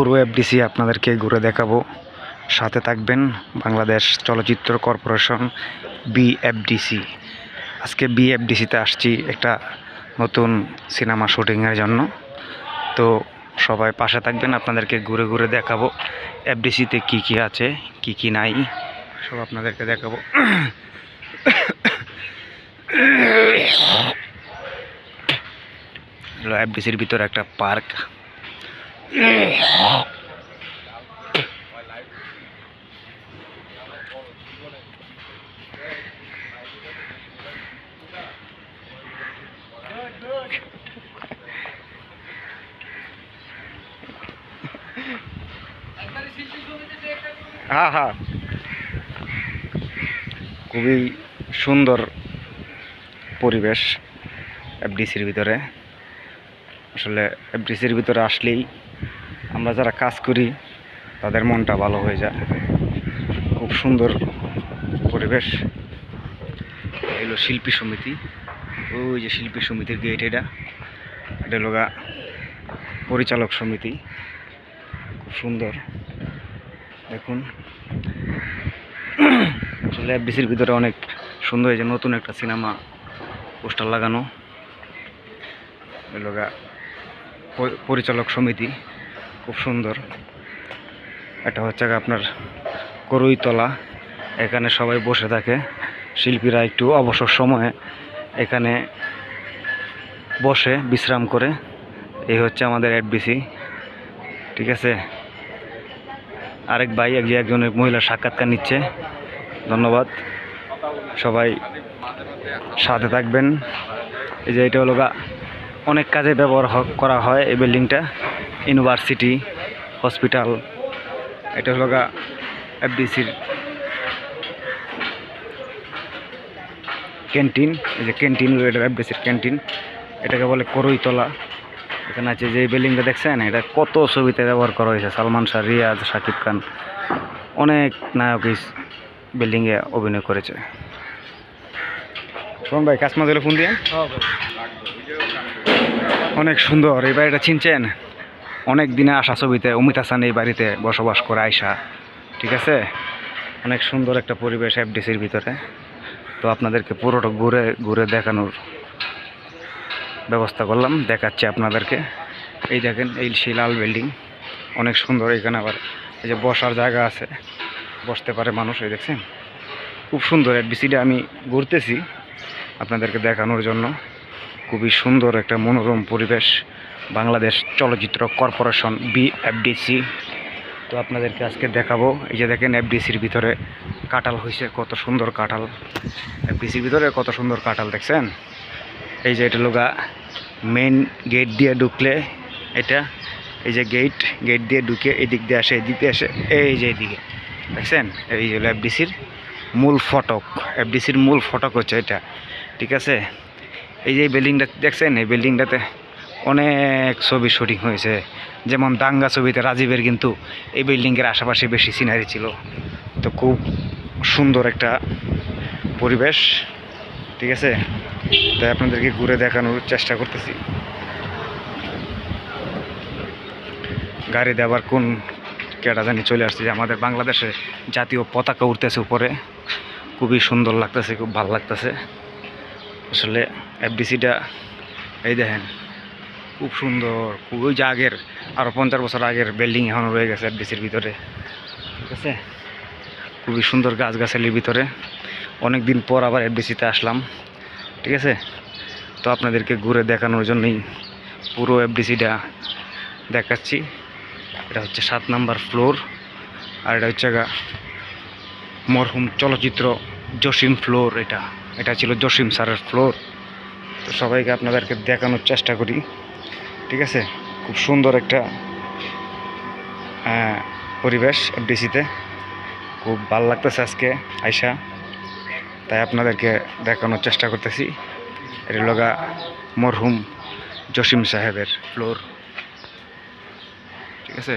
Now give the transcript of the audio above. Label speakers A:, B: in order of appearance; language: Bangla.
A: পুরো এফডিসি আপনাদেরকে ঘুরে দেখাবো। সাথে থাকবেন বাংলাদেশ চলচ্চিত্র কর্পোরেশন বিএফডিসি আজকে বিএফডিসিতে আসছি একটা নতুন সিনেমা শুটিংয়ের জন্য। তো সবাই পাশে থাকবেন, আপনাদেরকে ঘুরে ঘুরে দেখাবো। এফডিসিতে কি কি আছে, কি কি নাই, সব আপনাদেরকে দেখাবো। এফডিসির ভিতরে একটা পার্ক। হ্যাঁ হ্যাঁ। খুবই সুন্দর পরিবেশ এফডিসির ভিতরে। আসলে এফডিসির ভিতরে আসলেই আমরা যারা কাজ করি, তাদের মনটা ভালো হয়ে যায়। খুব সুন্দর পরিবেশ। এলো শিল্পী সমিতি। ওই যে শিল্পী সমিতির গেট এটা। এটা লোগা পরিচালক সমিতি। খুব সুন্দর। দেখুন। আসলে এফডিসির ভিতরে অনেক সুন্দর এই যে নতুন একটা সিনেমা, পোস্টার লাগানো। এলোগা পরিচালক সমিতি, খুব সুন্দর। এটা হচ্ছে আপনার করইতলা এখানে সবাই বসে থাকে। শিল্পীরা একটু অবসর সময়ে এখানে বসে বিশ্রাম করে। এই হচ্ছে আমাদের এফডিসি ঠিক আছে? আরেক ভাই, এক একজনের মহিলা সাক্ষাৎকার নিচ্ছে। ধন্যবাদ। সবাই সাথে থাকবেন। এই যে এটা হলো গা অনেক কাজে ব্যবহার করা হয় এই বিল্ডিংটা। ইউনিভার্সিটি হসপিটাল এটা হলো গা এফডিসির ক্যান্টিন এই যে ক্যান্টিন এটা এফডিসির ক্যান্টিন এটাকে বলে করইতলা। এখানে আছে যে বিল্ডিংটা দেখছেন, এটা কত ছবিতে ব্যবহার করা হয়েছে। সালমান শাহ, রিয়াজ, শাকিব খান, অনেক নায়ক এই বিল্ডিংয়ে অভিনয় করেছে। শোন ভাই দিলে ফোন দিয়ে অনেক সুন্দর। এই বাড়িটা চিনছেন? অনেক দিনে আসা ছবিতে অমিত হাসান এই বাড়িতে বসবাস করে আয়সা ঠিক আছে? অনেক সুন্দর একটা পরিবেশ এফডিসির ভিতরে। তো আপনাদেরকে পুরোটা ঘুরে ঘুরে দেখানোর ব্যবস্থা করলাম, দেখাচ্ছি আপনাদেরকে। এই দেখেন, এই সেই লাল বিল্ডিং। অনেক সুন্দর, এখানে আবার এই যে বসার জায়গা আছে। বসতে পারে মানুষ, এই দেখছেন? খুব সুন্দর এফডিসিটা আমি ঘুরতেছি আপনাদেরকে দেখানোর জন্য। খুবই সুন্দর একটা মনোরম পরিবেশ, বাংলাদেশ চলচ্চিত্র কর্পোরেশন বিএফডিসি তো আপনাদেরকে আজকে দেখাবো, এই যে দেখেন এফডিসির ভিতরে কাঁঠাল হয়েছে কত সুন্দর কাঁঠাল। এফডিসির ভিতরে কত সুন্দর কাঁঠাল দেখছেন? এই যে এটা লোগা মেন গেট দিয়ে ঢুকলে এটা, এই যে গেট গেট দিয়ে ঢুকে এদিক দিয়ে আসে, এদিক দিয়ে আসে, এই যে এদিকে, দেখছেন? এই হলো এফডিসির মূল ফটক এফডিসির মূল ফটক হচ্ছে এটা, ঠিক আছে? এই যে বিল্ডিংটা দেখছেন? এই বিল্ডিংটাতে অনেক ছবি শুটিং হয়েছে। যেমন দাঙ্গা ছবিতে রাজীবের কিন্তু এই বিল্ডিংয়ের আশেপাশে বেশি সিনারি ছিল। তো খুব সুন্দর একটা পরিবেশ, ঠিক আছে? তাই আপনাদেরকে ঘুরে দেখানোর চেষ্টা করতেছি। গাড়িতে আবার কোন কেটা জানি চলে আসছে যে আমাদের বাংলাদেশে জাতীয় পতাকা উঠতেছে উপরে। খুবই সুন্দর লাগতেছে, খুব ভালো লাগতেছে। আসলে এফডিসিটা এই দেখেন, খুব সুন্দর, খুবই যে আগের আরও পঞ্চাশ বছর আগের বিল্ডিং এখনও রয়ে গেছে এফডিসির ভিতরে, ঠিক আছে? খুবই সুন্দর গাছগাছালির ভিতরে। অনেক দিন পর আবার এফডিসিতে আসলাম, ঠিক আছে? তো আপনাদেরকে ঘুরে দেখানোর জন্যই পুরো এফডিসিটা দেখাচ্ছি। এটা হচ্ছে সাত নাম্বার ফ্লোর আর এটা হচ্ছে মরহুম চলচ্চিত্র জসিম ফ্লোর এটা। এটা ছিল জসিম স্যারের ফ্লোর। তো সবাইকে আপনাদেরকে দেখানোর চেষ্টা করি। ঠিক আছে? খুব সুন্দর একটা পরিবেশ এফডিসিতে। খুব ভালো লাগতেছে আজকে আয়সা তাই আপনাদেরকে দেখানোর চেষ্টা করতেছি। এটা লগা মরহুম জসিম সাহেবের ফ্লোর। ঠিক আছে?